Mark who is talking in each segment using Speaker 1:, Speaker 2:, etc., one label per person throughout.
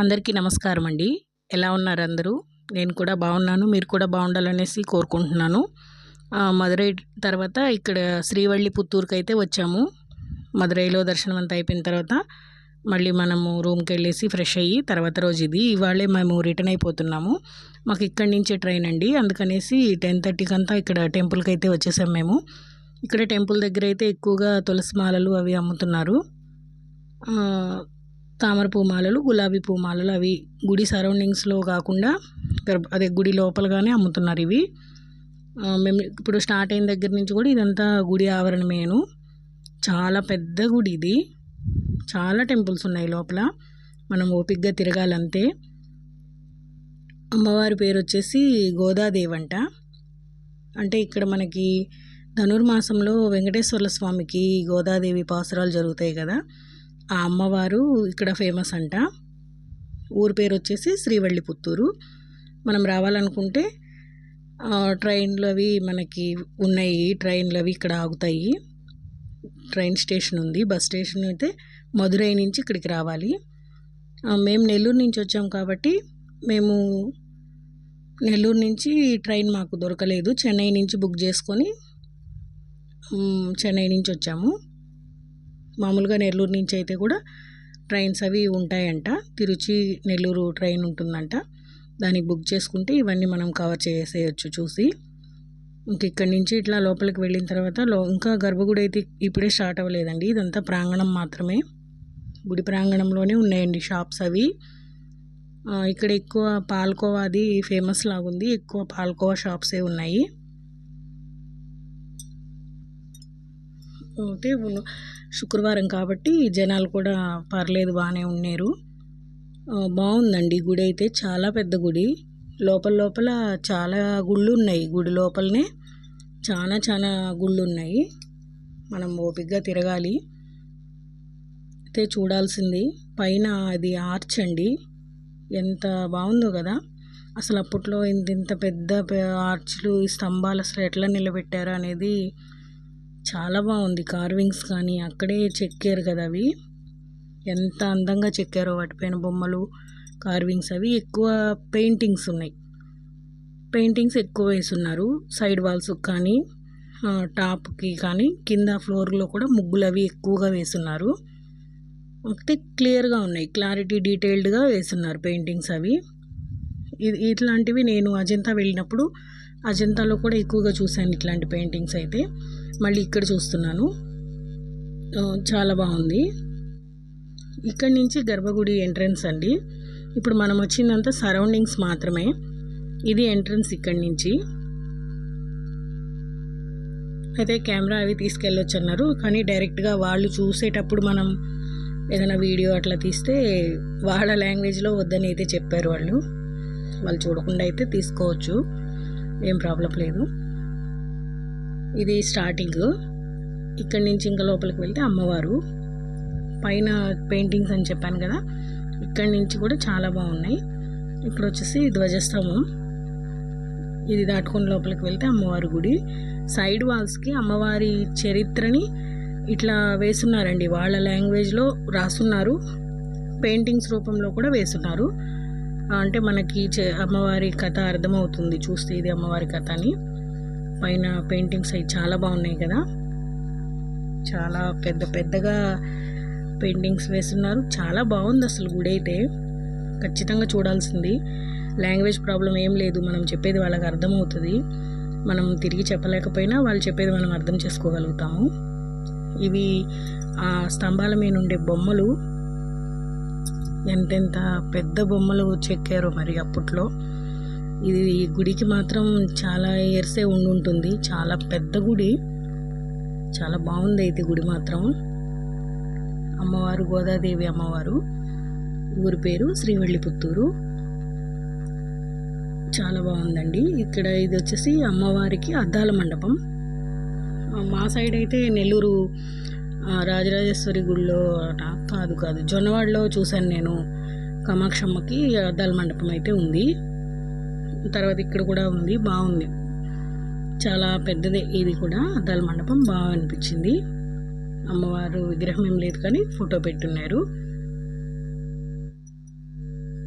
Speaker 1: అందరికీ నమస్కారం అండి ఎలా ఉన్నారు అందరూ నేను కూడా బాగున్నాను. మీరు కూడా బాగుండాలనేసి కోరుకుంటున్నాను. మదురై తర్వాత ఇక్కడ శ్రీవల్లి పుత్తూరుకి అయితే వచ్చాము. మదురైలో దర్శనం అంతా అయిపోయిన తర్వాత మళ్ళీ మనము రూమ్కి వెళ్ళేసి ఫ్రెష్ అయ్యి తర్వాత రోజు ఇది. ఇవాళే మేము రిటర్న్ అయిపోతున్నాము. మాకు ఇక్కడి నుంచే ట్రైన్ అండి. అందుకనేసి టెన్ థర్టీకి అంతా ఇక్కడ టెంపుల్కి అయితే వచ్చేసాం మేము. ఇక్కడ టెంపుల్ దగ్గర అయితే ఎక్కువగా తులసి మాలలు అవి అమ్ముతున్నారు. తామర పూమాలలు గులాబీ పూమాలలు అవి గుడి సరౌండింగ్స్లో కాకుండా గర్భ- అదే గుడి లోపలగానే అమ్ముతున్నారు ఇవి. మేము ఇప్పుడు స్టార్ట్ అయిన దగ్గర నుంచి కూడా ఇదంతా గుడి ఆవరణమేను. చాలా పెద్ద గుడి ఇది. చాలా టెంపుల్స్ ఉన్నాయి లోపల. మనం ఓపిక్గా తిరగాలంతే. అమ్మవారి పేరు వచ్చేసి గోదాదేవి అంట. అంటే ఇక్కడ మనకి ధనుర్మాసంలో వెంకటేశ్వర్ల స్వామికి గోదాదేవి పాసురాలు జరుగుతాయి కదా. ఆ అమ్మవారు ఇక్కడ ఫేమస్ అంట. ఊరి పేరు వచ్చేసి శ్రీవల్లి పుత్తూరు మనం రావాలనుకుంటే ట్రైన్లు అవి మనకి ఉన్నాయి. ట్రైన్లు అవి ఇక్కడ ఆగుతాయి. ట్రైన్ స్టేషన్ ఉంది. బస్ స్టేషన్ అయితే మదురై నుంచి ఇక్కడికి రావాలి. మేము నెల్లూరు నుంచి వచ్చాం కాబట్టి మేము నెల్లూరు నుంచి ట్రైన్ మాకు దొరకలేదు. చెన్నై నుంచి బుక్ చేసుకొని చెన్నై నుంచి వచ్చాము. మామూలుగా నెల్లూరు నుంచి అయితే కూడా ట్రైన్స్ అవి ఉంటాయంట. తిరుచి నెల్లూరు ట్రైన్ ఉంటుందంట. దానికి బుక్ చేసుకుంటే ఇవన్నీ మనం కవర్ చేసేయచ్చు చూసి. ఇంక ఇక్కడి నుంచి ఇట్లా లోపలికి వెళ్ళిన తర్వాత లో ఇంకా గర్భగుడి అయితే ఇప్పుడే స్టార్ట్ అవ్వలేదండి. ఇదంతా ప్రాంగణం మాత్రమే. గుడి ప్రాంగణంలోనే ఉన్నాయండి షాప్స్ అవి. ఇక్కడ ఎక్కువ పాల్కోవా అది ఫేమస్ లాగుంది. ఎక్కువ పాల్కోవా షాప్సే ఉన్నాయి. అయితే శుక్రవారం కాబట్టి జనాలు కూడా పర్లేదు బాగానే ఉన్నారు. బాగుందండి గుడి అయితే. చాలా పెద్ద గుడి. లోపల లోపల చాలా గుళ్ళు ఉన్నాయి. గుడి లోపలనే చాలా చాలా గుళ్ళు ఉన్నాయి. మనం ఓపికగా తిరగాలి. అయితే చూడాల్సింది. పైన అది ఆర్చ్ అండి. ఎంత బాగుందో కదా. అసలు అప్పట్లో ఇంత ఇంత పెద్ద ఆర్చ్లు ఈ స్తంభాలు అసలు ఎట్లా నిలబెట్టారు అనేది చాలా బాగుంది. కార్వింగ్స్ కానీ అక్కడే చెక్కారు కదా అవి. ఎంత అందంగా చెక్కారో వాటిపైన బొమ్మలు కార్వింగ్స్ అవి ఎక్కువ పెయింటింగ్స్ ఉన్నాయి. పెయింటింగ్స్ ఎక్కువ వేసున్నారు. సైడ్ వాల్స్ కానీ టాప్కి కానీ కింద ఫ్లోర్లో కూడా ముగ్గులు అవి ఎక్కువగా వేసున్నారు. అయితే క్లియర్గా ఉన్నాయి. క్లారిటీ డీటెయిల్డ్గా వేసున్నారు పెయింటింగ్స్ అవి. ఇట్లాంటివి నేను అజంతా వెళ్ళినప్పుడు అజంతాలో కూడా ఎక్కువగా చూశాను ఇట్లాంటి పెయింటింగ్స్ అయితే. మళ్ళీ ఇక్కడ చూస్తున్నాను. చాలా బాగుంది. ఇక్కడి నుంచి గర్భగుడి ఎంట్రన్స్ అండి. ఇప్పుడు మనం వచ్చిందంతా సరౌండింగ్స్ మాత్రమే. ఇది ఎంట్రన్స్ ఇక్కడి నుంచి. అయితే కెమెరా అవి తీసుకెళ్ళొచ్చు అన్నారు కానీ డైరెక్ట్గా వాళ్ళు చూసేటప్పుడు మనం ఏదైనా వీడియో అట్లా తీస్తే వాళ్ళ లాంగ్వేజ్లో వద్దని అయితే చెప్పారు వాళ్ళు. వాళ్ళు చూడకుండా అయితే తీసుకోవచ్చు. ఏం ప్రాబ్లం లేదు. ఇది స్టార్టింగ్. ఇక్కడి నుంచి ఇంకా లోపలికి వెళ్తే అమ్మవారు. పైన పెయింటింగ్స్ అని చెప్పాను కదా ఇక్కడి నుంచి కూడా చాలా బాగున్నాయి. ఇక్కడ వచ్చేసి ధ్వజస్తంభం. ఇది దాటుకొని లోపలికి వెళ్తే అమ్మవారి గుడి. సైడ్ వాల్స్కి అమ్మవారి చరిత్రని ఇట్లా వేసున్నారండి. వాళ్ళ లాంగ్వేజ్లో రాసున్నారు. పెయింటింగ్స్ రూపంలో కూడా వేసున్నారు. అంటే మనకి చే- అమ్మవారి కథ అర్థమవుతుంది. చూస్తే ఇది అమ్మవారి కథ అని. పైన పెయింటింగ్స్ అవి చాలా బాగున్నాయి కదా. చాలా పెద్ద పెద్దగా పెయింటింగ్స్ వేస్తున్నారు. చాలా బాగుంది అసలు గుడి అయితే. ఖచ్చితంగా చూడాల్సింది. లాంగ్వేజ్ ప్రాబ్లం ఏం లేదు. మనం చెప్పేది వాళ్ళకి అర్థమవుతుంది. మనం తిరిగి చెప్పలేకపోయినా వాళ్ళు చెప్పేది మనం అర్థం చేసుకోగలుగుతాము. ఇవి ఆ స్తంభాల మీద ఉండే బొమ్మలు ఎంతెంత పెద్ద బొమ్మలు చెక్కారో మరి అప్పట్లో. ఇది ఈ గుడికి మాత్రం చాలా ఇయర్సే ఉండి ఉంటుంది చాలా పెద్ద గుడి. చాలా బాగుంది అయితే గుడి మాత్రం. అమ్మవారు గోదాదేవి అమ్మవారు. ఊరి పేరు శ్రీవల్లిపుత్తూరు. చాలా బాగుందండి. ఇక్కడ ఇది వచ్చేసి అమ్మవారికి అద్దాల మండపం. మా సైడ్ అయితే నెల్లూరు రాజరాజేశ్వరి గుడిలో అట. కాదు కాదు. జొన్నవాడలో చూశాను నేను. కామాక్షమ్మకి అద్దాల మండపం అయితే ఉంది. తర్వాత ఇక్కడ కూడా ఉంది. బాగుంది. చాలా పెద్దదే ఇది కూడా. అద్దాల మండపం బాగా అనిపించింది. అమ్మవారు విగ్రహం ఏం లేదు కానీ ఫోటో పెట్టున్నారు.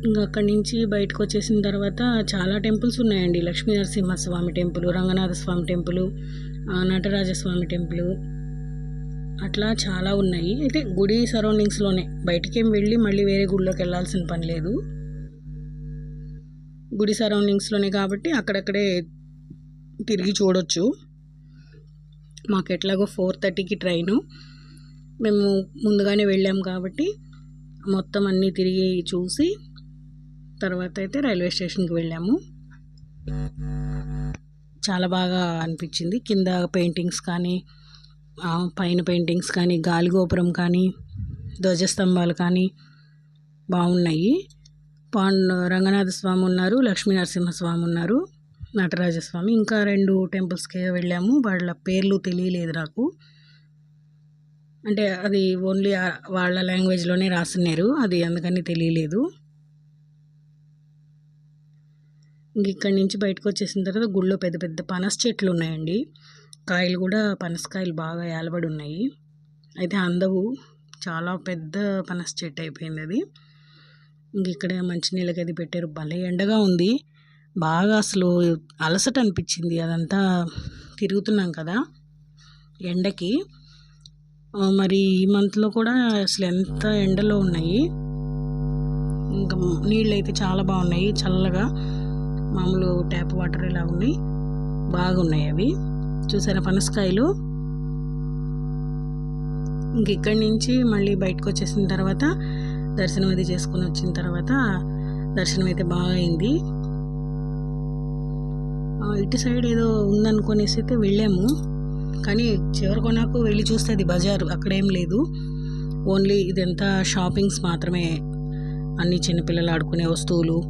Speaker 1: ఇంకా అక్కడి నుంచి బయటకు వచ్చేసిన తర్వాత చాలా టెంపుల్స్ ఉన్నాయండి. Lakshmi Narasimhaswamy temple Ranganatha Swamy temple Natarajaswamy temple. అట్లా చాలా ఉన్నాయి. అయితే గుడి సరౌండింగ్స్లోనే. బయటికి వెళ్ళి మళ్ళీ వేరే గుడిలోకి వెళ్ళాల్సిన పని లేదు. గుడి సరౌండింగ్స్లోనే కాబట్టి అక్కడక్కడే తిరిగి చూడొచ్చు. మాకు ఎట్లాగో ఫోర్ థర్టీకి ట్రైను. మేము ముందుగానే వెళ్ళాం కాబట్టి మొత్తం అన్నీ తిరిగి చూసి తర్వాత అయితే రైల్వే స్టేషన్కి వెళ్ళాము. చాలా బాగా అనిపించింది. కింద పెయింటింగ్స్ కానీ పైన పెయింటింగ్స్ కానీ గాలిగోపురం కానీ ధ్వజస్తంభాలు కానీ బాగున్నాయి. పాండ్ రంగనాథ స్వామి ఉన్నారు లక్ష్మీ నరసింహస్వామి ఉన్నారు నటరాజస్వామి. ఇంకా రెండు టెంపుల్స్కి వెళ్ళాము. వాళ్ళ పేర్లు తెలియలేదు నాకు. అంటే అది ఓన్లీ వాళ్ళ లాంగ్వేజ్లోనే రాస్తున్నారు. అది అందుకని తెలియలేదు. ఇంక ఇక్కడి నుంచి బయటకు వచ్చేసిన తర్వాత గుళ్ళో పెద్ద పెద్ద పనస చెట్లు ఉన్నాయండి. కాయలు కూడా పనసకాయలు బాగా ఏలబడి ఉన్నాయి. అయితే అందవు. చాలా పెద్ద పనస చెట్టు అయిపోయింది అది. ఇంక ఇక్కడ మంచినీళ్ళకి అది పెట్టారు. భలే ఎండగా ఉంది. బాగా అసలు అలసట అనిపించింది. అదంతా తిరుగుతున్నాం కదా ఎండకి. మరి ఈ మంత్లో కూడా అసలు ఎంత ఎండలో ఉన్నాయి. ఇంకా నీళ్ళు అయితే చాలా బాగున్నాయి. చల్లగా. మామూలు ట్యాప్ వాటర్ ఇలా ఉన్నాయి. బాగున్నాయి అవి. చూసారా పనసకాయలు? ఇంక ఇక్కడి నుంచి మళ్ళీ బయటకు వచ్చేసిన తర్వాత దర్శనం అది చేసుకుని వచ్చిన తర్వాత దర్శనం అయితే బాగా అయింది. ఇటు సైడ్ ఏదో ఉందనుకునేసి అయితే వెళ్ళాము. కానీ చివరి నాకు వెళ్ళి చూస్తే అది బజారు అక్కడేం లేదు. ఓన్లీ ఇదంతా షాపింగ్స్ మాత్రమే. అన్ని చిన్నపిల్లలు ఆడుకునే వస్తువులు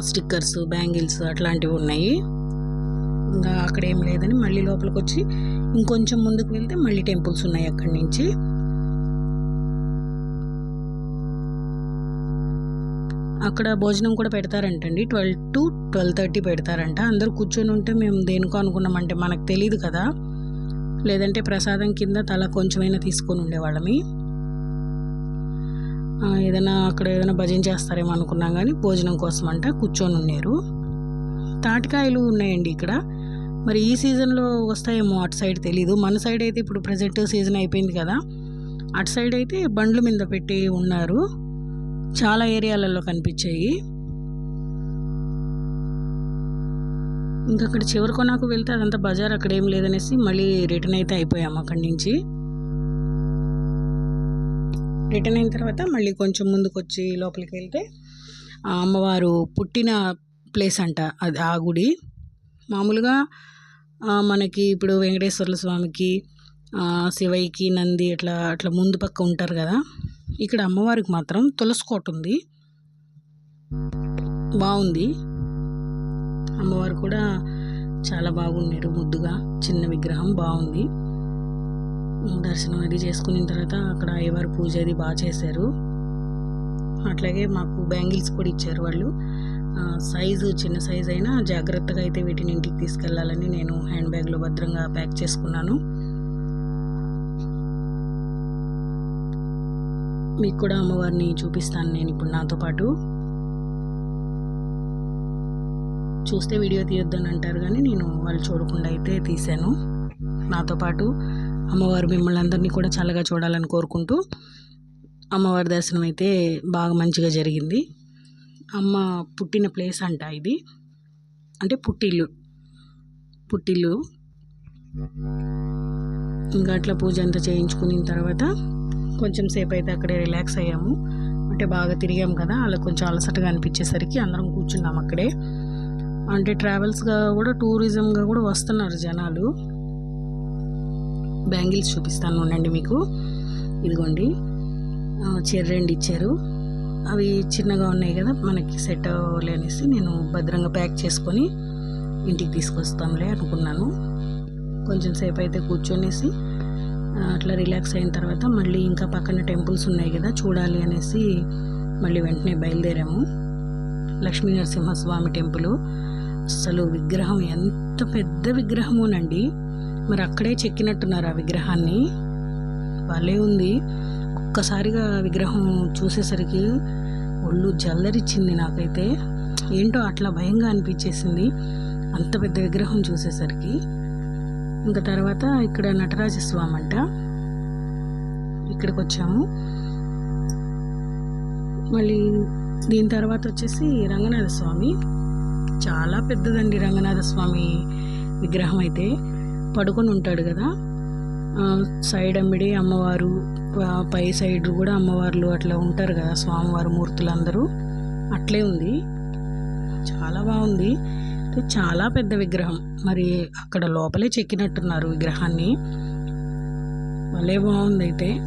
Speaker 1: స్టిక్కర్స్ బ్యాంగిల్స్ అట్లాంటివి ఉన్నాయి. ఇంకా అక్కడ ఏం లేదని మళ్ళీ లోపలికి వచ్చి ఇంకొంచెం ముందుకు వెళ్తే మళ్ళీ టెంపుల్స్ ఉన్నాయి అక్కడి నుంచి. అక్కడ భోజనం కూడా పెడతారంటండి. ట్వెల్వ్ టు ట్వెల్వ్ థర్టీ పెడతారంట. అందరూ కూర్చొని ఉంటే మేము దేనికో అనుకున్నామంటే మనకు తెలియదు కదా. లేదంటే ప్రసాదం కింద తల కొంచెమైనా తీసుకొని ఉండేవాళ్ళమి. ఏదైనా అక్కడ ఏదైనా భజన చేస్తారేమో అనుకున్నాం కానీ భోజనం కోసం అంట కూర్చొని ఉన్నారు. తాటికాయలు ఉన్నాయండి ఇక్కడ. మరి ఈ సీజన్లో వస్తాయేమో అటు సైడ్ తెలీదు. మన సైడ్ అయితే ఇప్పుడు ప్రజెంట్ సీజన్ అయిపోయింది కదా. అటు సైడ్ అయితే బండ్ల మీద పెట్టి ఉన్నారు. చాలా ఏరియాలలో కనిపించాయి. ఇంకా అక్కడ చివరి కొనాకు వెళ్తే అదంతా బజార్ అక్కడ ఏం లేదనేసి మళ్ళీ రిటర్న్ అయితే అయిపోయాము అక్కడి నుంచి. రిటర్న్ అయిన తర్వాత మళ్ళీ కొంచెం ముందుకు వచ్చి లోపలికి వెళ్తే అమ్మవారు పుట్టిన ప్లేస్ అంట అది ఆ గుడి. మామూలుగా మనకి ఇప్పుడు వెంకటేశ్వర్ల స్వామికి శివయ్యకి నంది అట్లా అట్లా ముందు పక్క ఉంటారు కదా. ఇక్కడ అమ్మవారికి మాత్రం తులసి కోట ఉంది. బాగుంది. అమ్మవారు కూడా చాలా బాగున్నారు ముద్దుగా. చిన్న విగ్రహం బాగుంది. దర్శనం అది చేసుకున్న తర్వాత అక్కడ అయ్యవారు పూజ అది బాగా చేశారు. అట్లాగే మాకు బ్యాంగిల్స్ కూడా ఇచ్చారు వాళ్ళు. సైజు చిన్న సైజ్ అయినా జాగ్రత్తగా అయితే వీటిని ఇంటికి తీసుకెళ్ళాలని నేను హ్యాండ్ బ్యాగ్లో భద్రంగా ప్యాక్ చేసుకున్నాను. మీకు కూడా అమ్మవారిని చూపిస్తాను నేను ఇప్పుడు నాతో పాటు. చూస్తే వీడియో తీయొద్దని అంటారు కానీ నేను వాళ్ళు చూడకుండా అయితే తీశాను. నాతో పాటు అమ్మవారు మిమ్మల్ని అందరినీ కూడా చల్లగా చూడాలని కోరుకుంటూ అమ్మవారి దర్శనం అయితే బాగా మంచిగా జరిగింది. అమ్మ పుట్టిన ప్లేస్ అంట ఇది. అంటే పుట్టిల్లు. పుట్టిల్లు. ఇంకా అట్లా పూజ అంతా చేయించుకున్న తర్వాత కొంచెం సేపు అయితే అక్కడే రిలాక్స్ అయ్యాము. అంటే బాగా తిరిగాం కదా అలా కొంచెం అలసటగా అనిపించేసరికి అందరం కూర్చున్నాం అక్కడే. అంటే ట్రావెల్స్గా కూడా టూరిజంగా కూడా వస్తున్నారు జనాలు. బ్యాంగిల్స్ చూపిస్తాను ఉండండి మీకు. ఇదిగోండి. చెర్రెండి ఇచ్చారు. అవి చిన్నగా ఉన్నాయి కదా మనకి సెట్ అవ్వలే అనేసి నేను భద్రంగా ప్యాక్ చేసుకొని ఇంటికి తీసుకొస్తాంలే అనుకున్నాను. కొంచెం సేపు అయితే కూర్చొనేసి అట్లా రిలాక్స్ అయిన తర్వాత మళ్ళీ ఇంకా పక్కన టెంపుల్స్ ఉన్నాయి కదా చూడాలి అనేసి మళ్ళీ వెంటనే బయలుదేరాము. లక్ష్మీ నరసింహస్వామి టెంపుల్ అసలు విగ్రహం ఎంత పెద్ద విగ్రహమోనండి. మరి అక్కడే చెక్కినట్టున్నారు ఆ విగ్రహాన్ని. భలే ఉంది. ఒక్కసారిగా విగ్రహం చూసేసరికి ఒళ్ళు జల్లరిచ్చింది నాకైతే. ఏంటో అట్లా భయంగా అనిపించేసింది. అంత పెద్ద విగ్రహం చూసేసరికి. ఇంకా తర్వాత ఇక్కడ నటరాజస్వామి అంట ఇక్కడికి వచ్చాము మళ్ళీ దీని తర్వాత వచ్చేసి రంగనాథ స్వామి చాలా పెద్దదండి రంగనాథ స్వామి విగ్రహం అయితే. పడుకొని ఉంటాడు కదా. సైడ్ అమ్మిడి అమ్మవారు పై సైడ్ కూడా అమ్మవార్లు అట్లా ఉంటారు కదా స్వామివారి మూర్తులు అందరూ అట్లే ఉంది. చాలా బాగుంది. అయితే చాలా పెద్ద విగ్రహం. మరి అక్కడ లోపలే చెక్కినట్టున్నారు విగ్రహాన్ని. భలే బాగుంది అయితే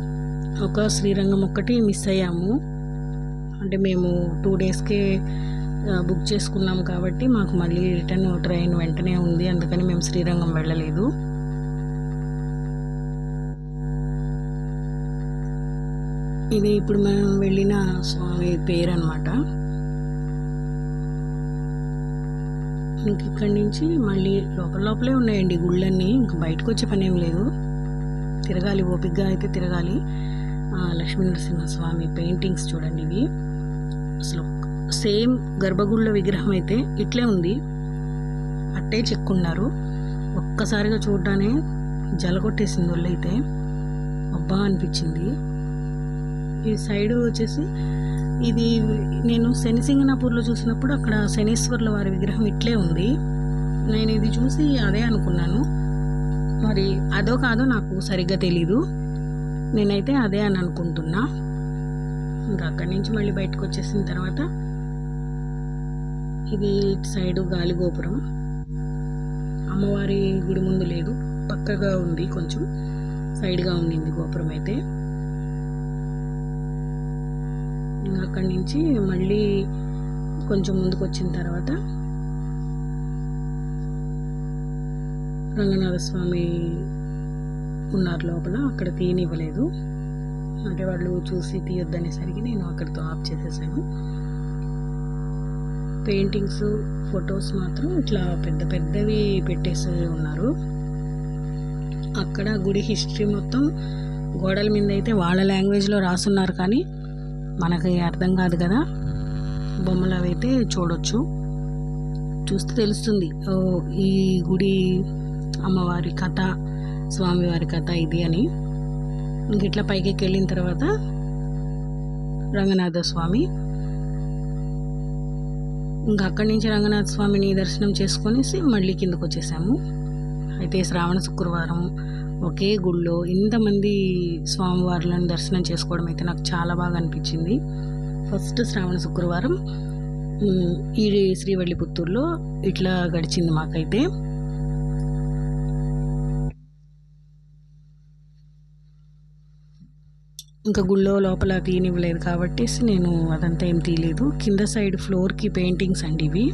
Speaker 1: ఒక శ్రీరంగం ఒక్కటి మిస్ అయ్యాము. అంటే మేము టూ డేస్కే బుక్ చేసుకున్నాం కాబట్టి మాకు మళ్ళీ రిటర్న్ ట్రైన్ వెంటనే ఉంది. అందుకని మేము శ్రీరంగం వెళ్ళలేదు. ఇది ఇప్పుడు మేము వెళ్ళిన స్వామి పేరు అనమాట ఇంక ఇక్కడి నుంచి మళ్ళీ లోపల లోపలే ఉన్నాయండి గుళ్ళన్నీ. ఇంకా బయటకు వచ్చే పని ఏం లేదు. తిరగాలి ఓపిక్గా అయితే తిరగాలి. లక్ష్మీ నరసింహ స్వామి పెయింటింగ్స్ చూడండి ఇవి. అసలు సేమ్ గర్భగుళ్ళ విగ్రహం అయితే ఇట్లే ఉంది. అట్టే చెక్కున్నారు. ఒక్కసారిగా చూడడానే జలగొట్టేసింది ఒళ్ళైతే. అబ్బా అనిపించింది. ఈ సైడ్ వచ్చేసి ఇది నేను శనిసింగనాపూర్లో చూసినప్పుడు అక్కడ శనీశ్వర్ల వారి విగ్రహం ఇట్లే ఉంది. నేను ఇది చూసి అదే అనుకున్నాను. మరి అదో కాదో నాకు సరిగ్గా తెలీదు. నేనైతే అదే అని అనుకుంటున్నా. ఇంకా అక్కడి నుంచి మళ్ళీ బయటకు వచ్చేసిన తర్వాత ఇది ఇటు సైడు గాలి గోపురం. అమ్మవారి గుడి ముందు లేదు. పక్కగా ఉంది కొంచెం. సైడ్గా ఉండింది గోపురం అయితే. అక్కడి నుంచి మళ్ళీ కొంచెం ముందుకు వచ్చిన తర్వాత రంగనాథ స్వామి ఉన్నారు లోపల. అక్కడ తీయనివ్వలేదు. అంటే వాళ్ళు చూసి తీయొద్దనేసరికి నేను అక్కడితో ఆఫ్ చేసేసాను. పెయింటింగ్స్ ఫొటోస్ మాత్రం ఇట్లా పెద్ద పెద్దవి పెట్టేసి ఉన్నారు. అక్కడ గుడి హిస్టరీ మొత్తం గోడల మీద అయితే వాళ్ళ లాంగ్వేజ్లో రాసున్నారు కానీ మనకి అర్థం కాదు కదా? బొమ్మలు అవి అయితే చూడొచ్చు. చూస్తే తెలుస్తుంది. ఓ ఈ గుడి అమ్మవారి కథ స్వామివారి కథ ఇది అని. ఇంక ఇట్లా పైకి వెళ్ళిన తర్వాత రంగనాథ స్వామి ఇంకా అక్కడి నుంచి రంగనాథ స్వామిని దర్శనం చేసుకొనేసి మళ్ళీ కిందకు వచ్చేసాము అయితే శ్రావణ శుక్రవారం ఒకే గుళ్ళో ఇంతమంది స్వామివార్లను దర్శనం చేసుకోవడం అయితే నాకు చాలా బాగా అనిపించింది. ఫస్ట్ శ్రావణ శుక్రవారం ఈ శ్రీవల్లిపుత్తూరులో ఇట్లా గడిచింది మాకైతే. ఇంకా గుళ్ళో లోపల తీయనివ్వలేదు కాబట్టి నేను అదంతా ఏం తీయలేదు. కింద సైడ్ ఫ్లోర్కి పెయింటింగ్స్ అండి ఇవి.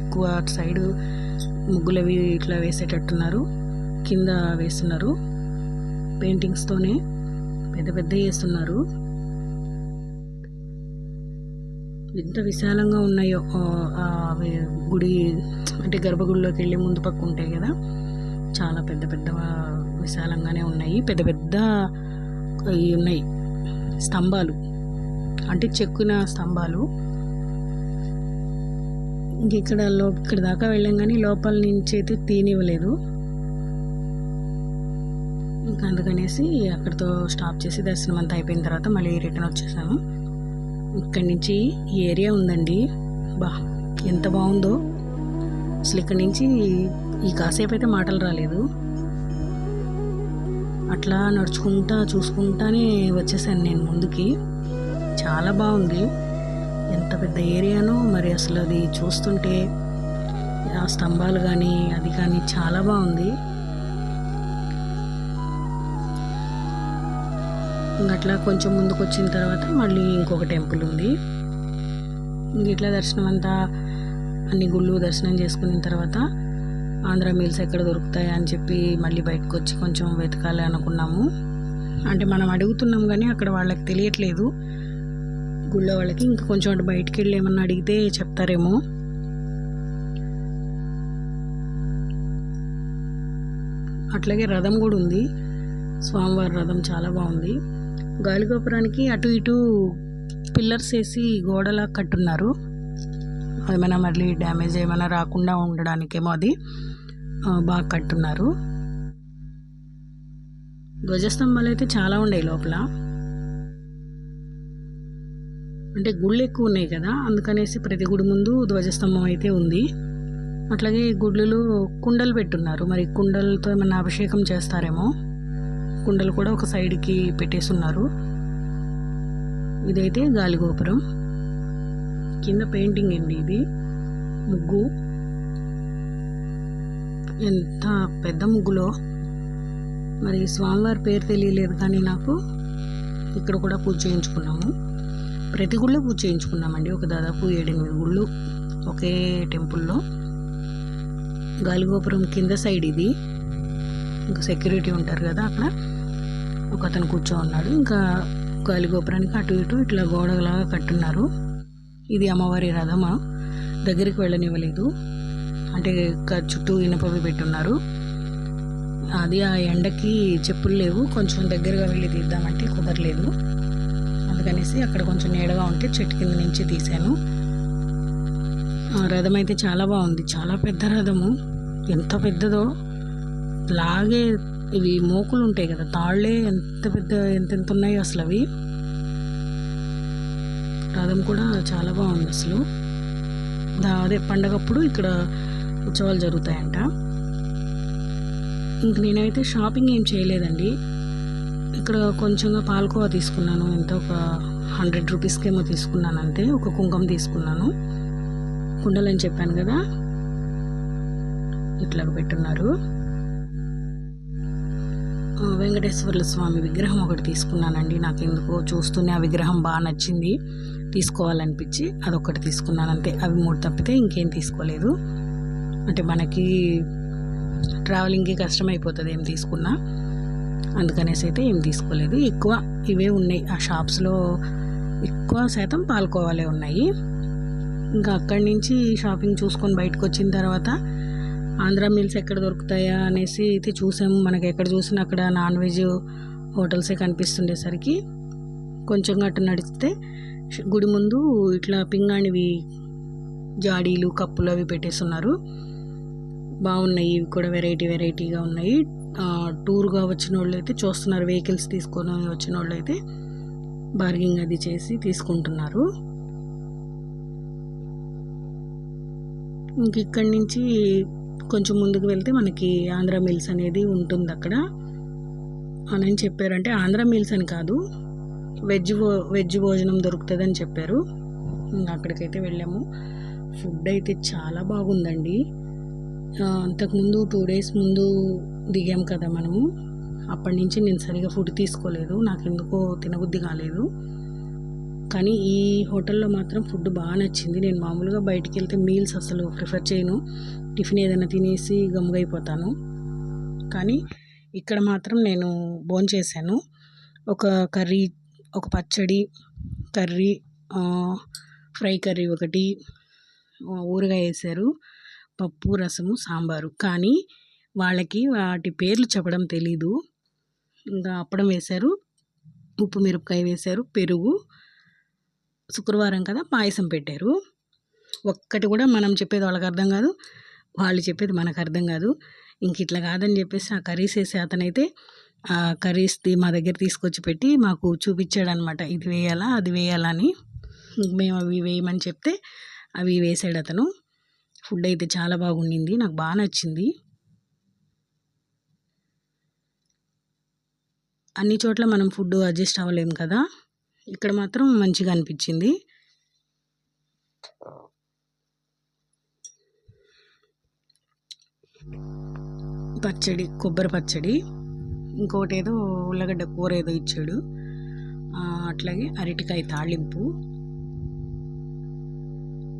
Speaker 1: ఎక్కువ అటు సైడ్ ముగ్గులవి ఇట్లా వేసేటట్టున్నారు. కింద వేస్తున్నారు. పెయింటింగ్స్తోనే పెద్ద పెద్ద వేస్తున్నారు. ఎంత విశాలంగా ఉన్నాయో అవి గుడి అంటే గర్భగుడిలోకి వెళ్ళి ముందు పక్క ఉంటాయి కదా. చాలా పెద్ద పెద్ద విశాలంగానే ఉన్నాయి. పెద్ద పెద్ద ఉన్నాయి. స్తంభాలు అంటే చెక్కున స్తంభాలు. ఇంక ఇక్కడ లో ఇక్కడ దాకా వెళ్ళాం కానీ లోపల నుంచి అయితే తీనివ్వలేదు. ఇంకా అందుకనేసి అక్కడితో స్టాప్ చేసి దర్శనం అంతా అయిపోయిన తర్వాత మళ్ళీ రిటర్న్ వచ్చేసాము. ఇక్కడి నుంచి ఈ ఏరియా ఉందండి. బా ఎంత బాగుందో. అసలు ఇక్కడి నుంచి ఈ కాసేపు అయితే మాటలు రాలేదు. అట్లా నడుచుకుంటా చూసుకుంటానే వచ్చేసాను నేను ముందుకి. చాలా బాగుంది. ఎంత పెద్ద ఏరియానో మరి అసలు అది చూస్తుంటే ఆ స్తంభాలు కానీ అది కానీ చాలా బాగుంది. అట్లా కొంచెం ముందుకు వచ్చిన తర్వాత మళ్ళీ ఇంకొక టెంపుల్ ఉంది. ఇట్లా దర్శనం అంతా అన్ని గుళ్ళు దర్శనం చేసుకున్న తర్వాత ఆంధ్ర మీల్స్ ఎక్కడ దొరుకుతాయి అని చెప్పి మళ్ళీ బయటకు వచ్చి కొంచెం వెతకాలి అనుకున్నాము. అంటే మనం అడుగుతున్నాం కానీ అక్కడ వాళ్ళకి తెలియట్లేదు. గుళ్ళో వాళ్ళకి ఇంకా కొంచెం అటు బయటికి వెళ్ళి ఏమన్నా అడిగితే చెప్తారేమో. అట్లాగే రథం కూడా ఉంది. స్వామివారి రథం చాలా బాగుంది. గాలిగోపురానికి అటు ఇటు పిల్లర్స్ వేసి గోడలా కట్టున్నారు. ఏమైనా మళ్ళీ డ్యామేజ్ ఏమైనా రాకుండా ఉండడానికేమో అది బాగా కట్టున్నారు. ధ్వజస్తంభాలు అయితే చాలా ఉన్నాయి లోపల. అంటే గుళ్ళు ఎక్కువ ఉన్నాయి కదా అందుకనేసి ప్రతి గుడి ముందు ధ్వజస్తంభం అయితే ఉంది. అట్లాగే గుళ్ళలో కుండలు పెట్టున్నారు. మరి కుండలతో ఏమైనా అభిషేకం చేస్తారేమో? కుండలు కూడా ఒక సైడ్కి పెట్టేస్తున్నారు. ఇదైతే గాలిగోపురం కింద పెయింటింగ్ అండి ఇది. ముగ్గు. ఎంత పెద్ద ముగ్గులో. మరి స్వామివారి పేరు తెలియలేదు కానీ నాకు ఇక్కడ కూడా పూజ చేయించుకున్నాము. ప్రతి గుళ్ళో పూజ చేయించుకున్నామండి. ఒక దాదాపు ఏడెనిమిది గుళ్ళు ఒకే టెంపుల్లో. గాలిగోపురం కింద సైడ్ ఇది. ఇంకా సెక్యూరిటీ ఉంటారు కదా అక్కడ. ఒక అతను కూర్చో ఉన్నాడు ఇంకా గాలి గోపురానికి అటు ఇటు ఇట్లా గోడలాగా కట్టున్నారు. ఇది అమ్మవారి రథమా? దగ్గరికి వెళ్ళనివ్వలేదు. అంటే చుట్టూ ఇనపవి పెట్టున్నారు. అది ఆ ఎండకి చెప్పులు లేవు. కొంచెం దగ్గరగా వెళ్ళి తీద్దామంటే కుదరలేదు. అందుకనేసి అక్కడ కొంచెం నీడగా ఉంటే చెట్టు కింద నుంచి తీశాను. ఆ రథం అయితే చాలా బాగుంది. చాలా పెద్ద రథము. ఎంత పెద్దదో. లాగే ఇవి మోకులు ఉంటాయి కదా తాళ్ళే ఎంత పెద్ద ఎంతెంత ఉన్నాయో అసలు అవి. రథం కూడా చాలా బాగుంది అసలు. దా- అదే పండగప్పుడు ఇక్కడ ఉత్సవాలు జరుగుతాయంట. ఇంక నేనైతే షాపింగ్ ఏం చేయలేదండి. ఇక్కడ కొంచెంగా పాలకోవా తీసుకున్నాను ఎంత ఒక హండ్రెడ్ రూపీస్కి ఏమో తీసుకున్నాను అంతే ఒక కుంకుమ తీసుకున్నాను. కుండలని చెప్పాను కదా ఇట్లా పెట్టున్నారు. వెంకటేశ్వర్ల స్వామి విగ్రహం ఒకటి తీసుకున్నానండి. నాకు ఎందుకో చూస్తూనే ఆ విగ్రహం బాగా నచ్చింది. తీసుకోవాలనిపించి అదొకటి తీసుకున్నాను అంతే. అవి మూడు తప్పితే ఇంకేం తీసుకోలేదు. అంటే మనకి ట్రావెలింగ్కి కష్టమైపోతుంది ఏం తీసుకున్నా. అందుకనేసి అయితే ఏం తీసుకోలేదు. ఎక్కువ ఇవే ఉన్నాయి. ఆ షాప్స్లో ఎక్కువ శాతం పాల్కోవాలే ఉన్నాయి. ఇంకా అక్కడి నుంచి షాపింగ్ చూసుకొని బయటకు వచ్చిన తర్వాత ఆంధ్ర మీల్స్ ఎక్కడ దొరుకుతాయా అనేసి అయితే చూసాము. మనకి ఎక్కడ చూసినా అక్కడ నాన్ వెజ్ హోటల్సే కనిపిస్తుండేసరికి కొంచెం అటు నడిస్తే గుడి ముందు ఇట్లా పింగాణివి జాడీలు కప్పులు అవి పెట్టేస్తున్నారు బాగున్నాయి ఇవి కూడా వెరైటీ వెరైటీగా ఉన్నాయి. టూర్గా వచ్చిన వాళ్ళు అయితే చూస్తున్నారు. వెహికల్స్ తీసుకొని వచ్చిన వాళ్ళు అయితే బార్గింగ్ అది చేసి తీసుకుంటున్నారు. ఇంక ఇక్కడి నుంచి కొంచెం ముందుకు వెళ్తే మనకి ఆంధ్ర మిల్స్ అనేది ఉంటుంది అక్కడ. అని చెప్పారంటే ఆంధ్ర మిల్స్ అని కాదు వెజ్ వెజ్ భోజనం దొరుకుతుందని చెప్పారు. అక్కడికైతే వెళ్ళాము. ఫుడ్ అయితే చాలా బాగుందండి. అంతకుముందు టూ డేస్ ముందు దిగాం కదా మనము. అప్పటి నుంచి నేను సరిగా ఫుడ్ తీసుకోలేదు. నాకు ఎందుకో తినబుద్ధి కాలేదు. కానీ ఈ హోటల్లో మాత్రం ఫుడ్ బాగా నచ్చింది. నేను మామూలుగా బయటికి వెళ్తే మీల్స్ అసలు ప్రిఫర్ చేయను. టిఫిన్ ఏదైనా తినేసి గమ్ముగైపోతాను. కానీ ఇక్కడ మాత్రం నేను భోంచేశాను ఒక కర్రీ ఒక పచ్చడి కర్రీ ఫ్రై కర్రీ ఒకటి ఊరగాయ వేశారు పప్పు రసము సాంబారు. కానీ వాళ్ళకి వాటి పేర్లు చెప్పడం తెలీదు. ఇంకా అప్పడం వేశారు ఉప్పు మిరపకాయ వేశారు పెరుగు శుక్రవారం కదా పాయసం పెట్టారు. ఒక్కటి కూడా మనం చెప్పేది వాళ్ళకి అర్థం కాదు. వాళ్ళు చెప్పేది మనకు అర్థం కాదు. ఇంక ఇట్లా కాదని చెప్పేసి ఆ కర్రీస్ వేసే అతనైతే ఆ కర్రీస్ది మా దగ్గర తీసుకొచ్చి పెట్టి మాకు చూపించాడనమాట ఇది వేయాలా అది వేయాలా అని మేము అవి వేయమని చెప్తే అవి వేసాడు అతను. ఫుడ్ అయితే చాలా బాగుండింది నాకు బాగా నచ్చింది. అన్ని చోట్ల మనం ఫుడ్ అడ్జస్ట్ అవ్వలేము కదా? ఇక్కడ మాత్రం మంచిగా అనిపించింది. పచ్చడి కొబ్బరి పచ్చడి. ఇంకోటి ఏదో ఉల్లగడ్డ కూర ఏదో ఇచ్చాడు. అట్లాగే అరటికాయ తాళింపు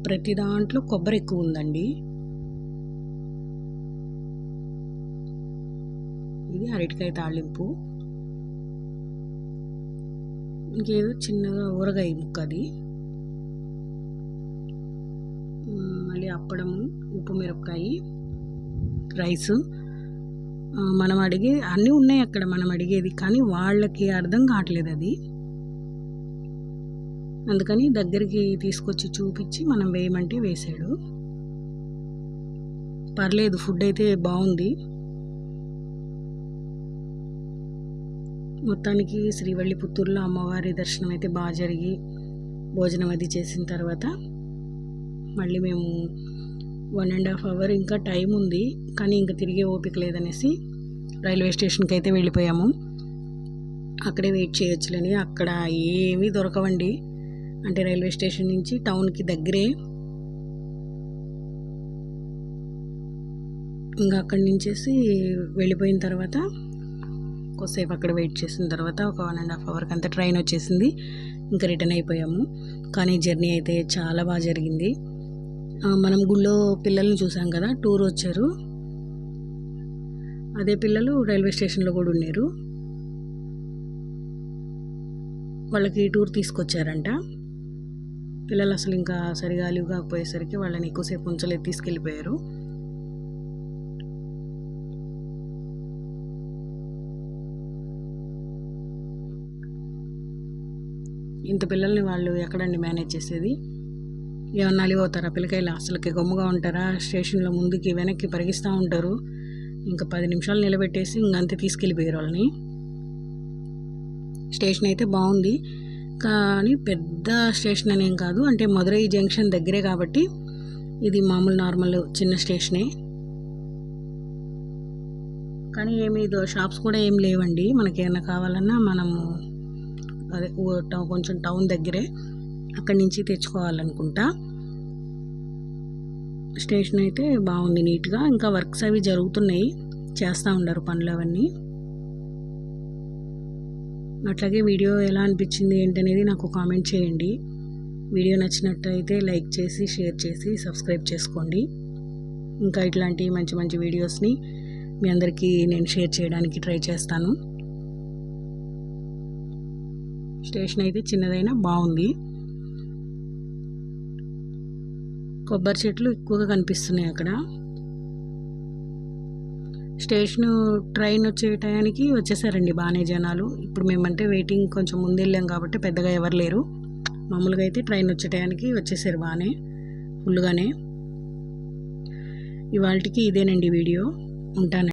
Speaker 1: ప్రతి దాంట్లో కొబ్బరి ఎక్కువ ఉందండి. ఇది అరటికాయ తాళింపు ఇంకేదో చిన్నగా ఊరగాయ ముక్క అది. మళ్ళీ అప్పడము ఉప్పు మిరపకాయ. రైసు. మనం అడిగే అన్నీ ఉన్నాయి అక్కడ మనం అడిగేది కానీ వాళ్ళకి అర్థం కావట్లేదు అది. అందుకని దగ్గరికి తీసుకొచ్చి చూపించి మనం వేయమంటే వేసాడు పర్లేదు ఫుడ్ అయితే బాగుంది. మొత్తానికి శ్రీవల్లి పుత్తూరులో అమ్మవారి దర్శనం అయితే బాగా జరిగి భోజనం అది చేసిన తర్వాత మళ్ళీ మేము వన్ అండ్ హాఫ్ అవర్ ఇంకా టైం ఉంది కానీ ఇంకా తిరిగే ఓపిక లేదనేసి రైల్వే స్టేషన్కి అయితే వెళ్ళిపోయాము. అక్కడే వెయిట్ చేయొచ్చులని అక్కడ ఏమీ దొరకవండి. అంటే రైల్వే స్టేషన్ నుంచి టౌన్కి దగ్గరే. ఇంకా అక్కడి నుంచేసి వెళ్ళిపోయిన తర్వాత కొద్దిసేపు అక్కడ వెయిట్ చేసిన తర్వాత ఒక వన్ అండ్ హాఫ్ అవర్కి అంతా ట్రైన్ వచ్చేసింది. ఇంకా రిటర్న్ అయిపోయాము. కానీ జర్నీ అయితే చాలా బాగా జరిగింది. మనం గుళ్ళో పిల్లల్ని చూసాం కదా టూర్ వచ్చారు. అదే పిల్లలు రైల్వే స్టేషన్లో కూడా ఉన్నారు. వాళ్ళకి టూర్ తీసుకొచ్చారంట. పిల్లలు అసలు ఇంకా సరిగా లీవ్ కాకపోయేసరికి వాళ్ళని ఎక్కువసేపు ఉంచలేదు తీసుకెళ్ళిపోయారు. ఇంత పిల్లల్ని వాళ్ళు ఎక్కడండి మేనేజ్ చేసేది? ఏమన్నా అలిపోతారా పిల్లకాయలు అసలుకి గమ్ముగా ఉంటారా? స్టేషన్లో ముందుకి వెనక్కి పరిగిస్తూ ఉంటారు. ఇంకా పది నిమిషాలు నిలబెట్టేసి ఇంకంతే తీసుకెళ్ళిపోయారు వాళ్ళని. స్టేషన్ అయితే బాగుంది. కానీ పెద్ద స్టేషన్ అనేం కాదు. అంటే మదురై జంక్షన్ దగ్గరే కాబట్టి ఇది మామూలు నార్మల్ చిన్న స్టేషనే. కానీ ఏమి షాప్స్ కూడా ఏం లేవండి. మనకి ఏమైనా కావాలన్నా మనము అదే టౌ- కొంచెం టౌన్ దగ్గరే. అక్కడి నుంచి తెచ్చుకోవాలనుకుంటా. స్టేషన్ అయితే బాగుంది నీట్గా. ఇంకా వర్క్స్ అవి జరుగుతున్నాయి. చేస్తూ ఉండరు పనులు అవన్నీ. అట్లాగే వీడియో ఎలా అనిపించింది ఏంటనేది నాకు కామెంట్ చేయండి. వీడియో నచ్చినట్టయితే లైక్ చేసి షేర్ చేసి సబ్స్క్రైబ్ చేసుకోండి. ఇంకా ఇట్లాంటి మంచి మంచి వీడియోస్ని మీ అందరికీ నేను షేర్ చేయడానికి ట్రై చేస్తాను. స్టేషన్ అయితే చిన్నదైనా బాగుంది. కొబ్బరి చెట్లు ఎక్కువగా కనిపిస్తున్నాయి అక్కడ. స్టేషన్ ట్రైన్ వచ్చే టయానికి వచ్చేసారండి బాగానే జనాలు. ఇప్పుడు మేమంటే వెయిటింగ్ కొంచెం ముందు వెళ్ళాం కాబట్టి పెద్దగా ఎవరు లేరు. మామూలుగా అయితే ట్రైన్ వచ్చే టయానికి వచ్చేసారు బాగానే ఫుల్గానే ఇవాళకి ఇదేనండి వీడియో. ఉంటాను.